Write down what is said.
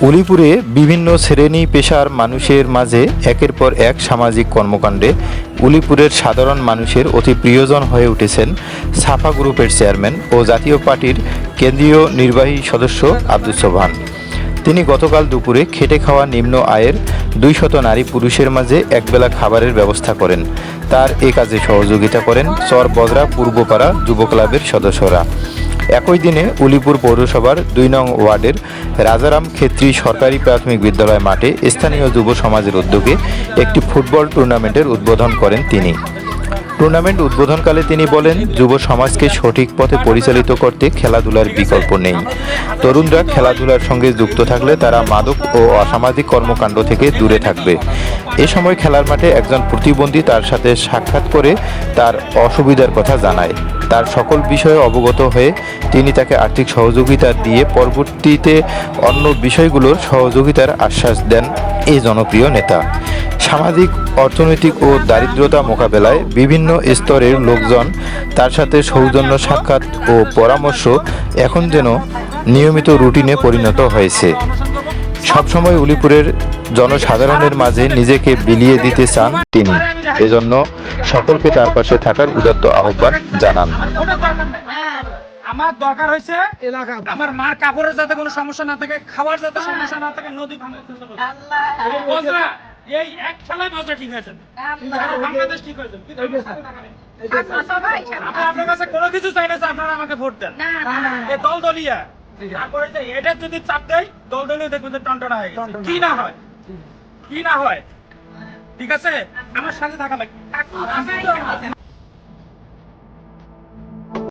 উলিপুরে বিভিন্ন শ্রেণি পেশার মানুষের মাঝে একের পর এক সামাজিক কর্মকাণ্ডে উলিপুরের সাধারণ মানুষের অতি প্রিয়জন হয়ে উঠেছেন সাফা গ্রুপের চেয়ারম্যান ও জাতীয় পার্টির কেন্দ্রীয় নির্বাহী সদস্য আব্দুল সোবহান। তিনি গতকাল দুপুরে খেটে খাওয়া নিম্ন আয়ের দুই শত নারী পুরুষের মাঝে একবেলা খাবারের ব্যবস্থা করেন। তার এ কাজে সহযোগিতা করেন চর বজরা পূর্বপাড়া যুব ক্লাবের সদস্যরা। একই দিনে উলিপুর পৌরসভার দুই নং ওয়ার্ডের রাজারাম ক্ষেত্রী সরকারি প্রাথমিক বিদ্যালয় মাঠে স্থানীয় যুব সমাজের উদ্যোগে একটি ফুটবল টুর্নামেন্টের উদ্বোধন করেন তিনি। টুর্নামেন্ট উদ্বোধনকালে তিনি বলেন, যুব সমাজকে সঠিক পথে পরিচালিত করতে খেলাধুলার বিকল্প নেই। তরুণরা খেলাধুলার সঙ্গে যুক্ত থাকলে তারা মাদক ও অসামাজিক কর্মকাণ্ড থেকে দূরে থাকবে। এ সময় খেলার মাঠে একজন প্রতিবন্ধী তার সাথে সাক্ষাৎ করে তার অসুবিধার কথা জানায়। তার সকল বিষয়ে অবগত হয়ে তিনি তাকে আর্থিক সহযোগিতা দিয়ে পরবর্তীতে অন্য বিষয়গুলোর সহযোগিতার আশ্বাস দেন এই জনপ্রিয় নেতা। সামাজিক, অর্থনৈতিক ও দারিদ্রতা মোকাবেলায় বিভিন্ন স্তরের লোকজন তার সাথে সৌজন্য সাক্ষাৎ ও পরামর্শ এখন যেন নিয়মিত রুটিনে পরিণত হয়েছে। সবসময় উলিপুরের জনসাধারণের মাঝে নিজেকে বিলিয়ে দিতে চান তিনি। এজন্য সকলকে তার পাশে থাকার উদাত্ত আহ্বান জানান। আমার দরকার হয়েছে এলাকা আমার মার কাপড়ের যাতে কোনো সমস্যা না থাকে খাওয়ার যাতে সমস্যা না থাকে নদী এই এক খেলায় ঠিক হয়েছে। বাংলাদেশ ঠিক হয়েছে। আপনার কাছে কোনো কিছু চাই না যে আপনারা আমাকে ভোট দেন। এ দল দলিয়া। তারপরে যে এটা যদি চাপ দেয় দল দলীয় দেখবেন যে টনটনা হয়ে গেছে। কি না হয়? কি না হয়? ঠিক আছে? আমার সাথে থাকা লাগবে।